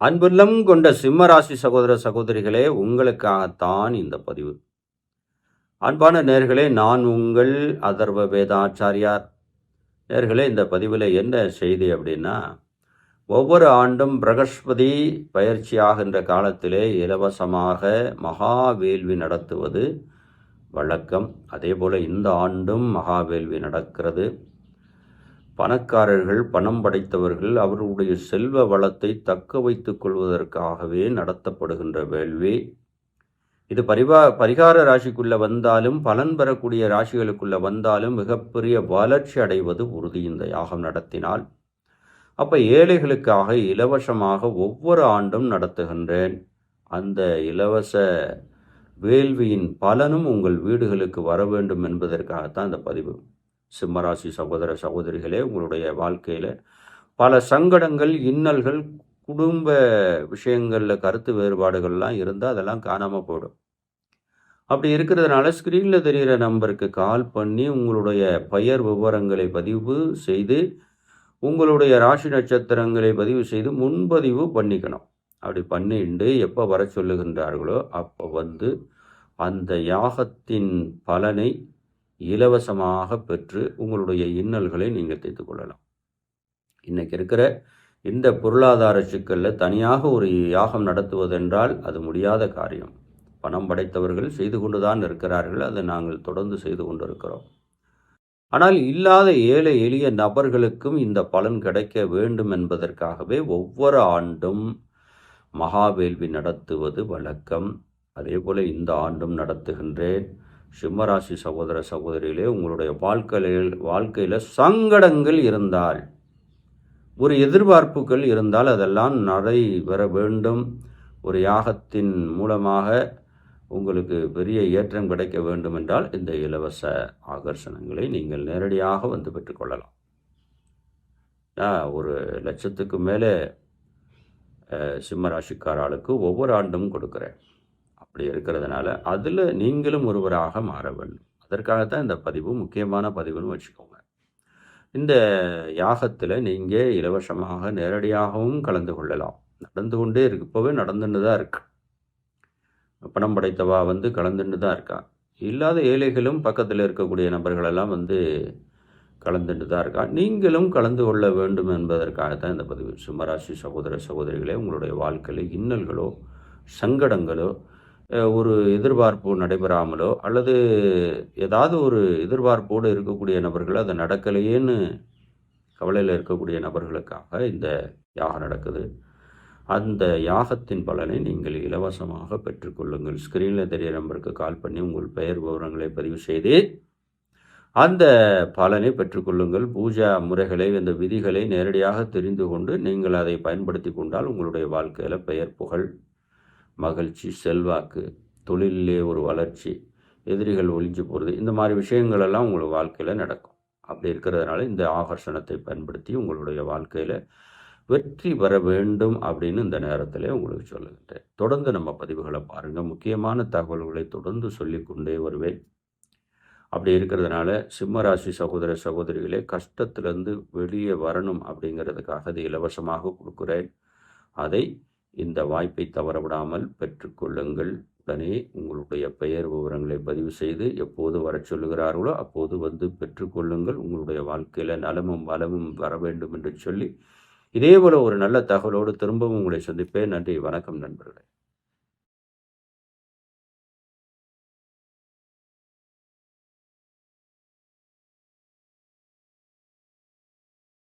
அன்புள்ளம் கொண்ட சிம்மராசி சகோதர சகோதரிகளே உங்களுக்காகத்தான் இந்த பதிவு. அன்பான நேர்களே நான் உங்கள் அதர்வ வேதாச்சாரியார். நேர்களே இந்த பதிவில் என்ன செய்தி அப்படின்னா ஒவ்வொரு ஆண்டும் பிரகஸ்பதி பயிற்சியாகின்ற காலத்திலே இலவசமாக மகாவேள்வி நடத்துவது வழக்கம். அதே போல் இந்த ஆண்டும் மகாவேள்வி நடக்கிறது. பணக்காரர்கள் பணம் படைத்தவர்கள் அவர்களுடைய செல்வ வளத்தை தக்க வைத்துக் கொள்வதற்காகவே நடத்தப்படுகின்ற வேள்வி. இது பரிவா பரிகார ராசிக்குள்ளே வந்தாலும் பலன் பெறக்கூடிய ராசிகளுக்குள்ளே வந்தாலும் மிகப்பெரிய வளர்ச்சி அடைவது உறுதி இந்த யாகம் நடத்தினால். அப்போ ஏழைகளுக்காக இலவசமாக ஒவ்வொரு ஆண்டும் நடத்துகின்றேன். அந்த இலவச வேள்வியின் பலனும் உங்கள் வீடுகளுக்கு வர வேண்டும் என்பதற்காகத்தான் இந்த பதிவு. சிம்மராசி சகோதர சகோதரிகளே உங்களுடைய வாழ்க்கையில் பல சங்கடங்கள் இன்னல்கள் குடும்ப விஷயங்களில் கருத்து வேறுபாடுகள்லாம் இருந்தால் அதெல்லாம் காணாமல் போயிடும். அப்படி இருக்கிறதுனால ஸ்க்ரீனில் தெரிகிற நம்பருக்கு கால் பண்ணி உங்களுடைய பெயர் விவரங்களை பதிவு செய்து உங்களுடைய ராசி நட்சத்திரங்களை பதிவு செய்து முன்பதிவு பண்ணிக்கணும். அப்படி பண்ணிட்டு எப்போ வர சொல்லுகின்றார்களோ அப்போ வந்து அந்த யாகத்தின் பலனை இலவசமாக பெற்று உங்களுடைய இன்னல்களை நீங்கள் தீர்த்து கொள்ளலாம். இன்றைக்கி இருக்கிற இந்த பொருளாதார சிக்கலில் தனியாக ஒரு யாகம் நடத்துவதென்றால் அது முடியாத காரியம். பணம் படைத்தவர்கள் செய்து கொண்டு தான் இருக்கிறார்கள். அதை நாங்கள் தொடர்ந்து செய்து கொண்டு இருக்கிறோம் ஆனால் இல்லாத ஏழை எளிய நபர்களுக்கும் இந்த பலன் கிடைக்க வேண்டும் என்பதற்காகவே ஒவ்வொரு ஆண்டும் மகாவேள்வி நடத்துவது வழக்கம். அதே போல் இந்த ஆண்டும் நடத்துகின்றேன். சிம்மராசி சகோதர சகோதரிகளே உங்களுடைய வாழ்க்கையில் வாழ்க்கையில் சங்கடங்கள் இருந்தால் ஒரு எதிர்பார்ப்புகள் இருந்தால் அதெல்லாம் நடைபெற வேண்டும். ஒரு யாகத்தின் மூலமாக உங்களுக்கு பெரிய ஏற்றம் கிடைக்க வேண்டும் என்றால் இந்த இலவச ஆகர்ஷணங்களை நீங்கள் நேரடியாக வந்து பெற்றுக்கொள்ளலாம் ஒரு லட்சத்துக்கு மேலே சிம்மராசிக்கார ஆளுக்கு ஒவ்வொரு ஆண்டும் கொடுக்குறேன். அப்படி இருக்கிறதுனால அதில் நீங்களும் ஒருவராக மாற வேண்டும் அதற்காகத்தான் இந்த பதிவு முக்கியமான பதிவுன்னு வச்சுக்கோங்க. இந்த யாகத்தில் நீங்கள் இலவசமாக நேரடியாகவும் கலந்து கொள்ளலாம். நடந்து கொண்டே இருக்கு. இப்போவே நடந்துன்னு தான் இருக்கு. பணம் படைத்தவா வந்து கலந்துன்னு தான் இருக்கா? இல்லாத ஏழைகளும் பக்கத்தில் இருக்கக்கூடிய நபர்களெல்லாம் வந்து கலந்துட்டு தான் இருக்கா? நீங்களும் கலந்து கொள்ள வேண்டும் என்பதற்காகத்தான் இந்த பதிவு. சிம்மராசி சகோதர சகோதரிகளே உங்களுடைய வாழ்க்கையில் இன்னல்களோ சங்கடங்களோ ஒரு எதிர்பார்ப்பு நடைபெறாமலோ அல்லது ஏதாவது ஒரு எதிர்பார்ப்போடு இருக்கக்கூடிய நபர்கள் அது நடக்கலையேன்னு கவலையில் இருக்கக்கூடிய நபர்களுக்காக இந்த யாகம் நடக்குது. அந்த யாகத்தின் பலனை நீங்கள் இலவசமாக பெற்றுக்கொள்ளுங்கள் ஸ்க்ரீனில் தெரிய நம்பருக்கு கால் பண்ணி உங்கள் பெயர் விவரங்களை பதிவு செய்து அந்த பலனை பெற்றுக்கொள்ளுங்கள் பூஜா முறைகளை அந்த விதிகளை நேரடியாக தெரிந்து கொண்டு நீங்கள் அதை பயன்படுத்தி கொண்டால் உங்களுடைய வாழ்க்கையில் பெயர் புகழ் மகிழ்ச்சி செல்வாக்கு தொழிலே ஒரு வளர்ச்சி எதிரிகள் ஒழிஞ்சு போகிறது இந்த மாதிரி விஷயங்களெல்லாம் உங்களுக்கு வாழ்க்கையில் நடக்கும். அப்படி இருக்கிறதுனால இந்த ஆகர்ஷணத்தை பயன்படுத்தி உங்களுடைய வாழ்க்கையில் வெற்றி பெற வேண்டும் அப்படின்னு இந்த நேரத்தில் உங்களுக்கு சொல்லுகின்றேன். தொடர்ந்து நம்ம பதிவுகளை பாருங்கள் முக்கியமான தகவல்களை தொடர்ந்து சொல்லிக்கொண்டே வருவேன். அப்படி இருக்கிறதுனால சிம்மராசி சகோதர சகோதரிகளே கஷ்டத்திலேருந்து வெளியே வரணும் அப்படிங்கிறதுக்காக அது இலவசமாக கொடுக்குறேன். அதை இந்த வாய்ப்பை தவறவிடாமல் பெற்றுக்கொள்ளுங்கள். உடனே உங்களுடைய பெயர் விவரங்களை பதிவு செய்து எப்போது வர சொல்லுகிறார்களோ அப்போது வந்து பெற்றுக்கொள்ளுங்கள். உங்களுடைய வாழ்க்கையில் நலமும் வளமும் வர வேண்டும் என்று சொல்லி இதே போல ஒரு நல்ல தகவலோடு திரும்பவும் உங்களை சந்திப்பேன். நன்றி வணக்கம் நண்பர்களே.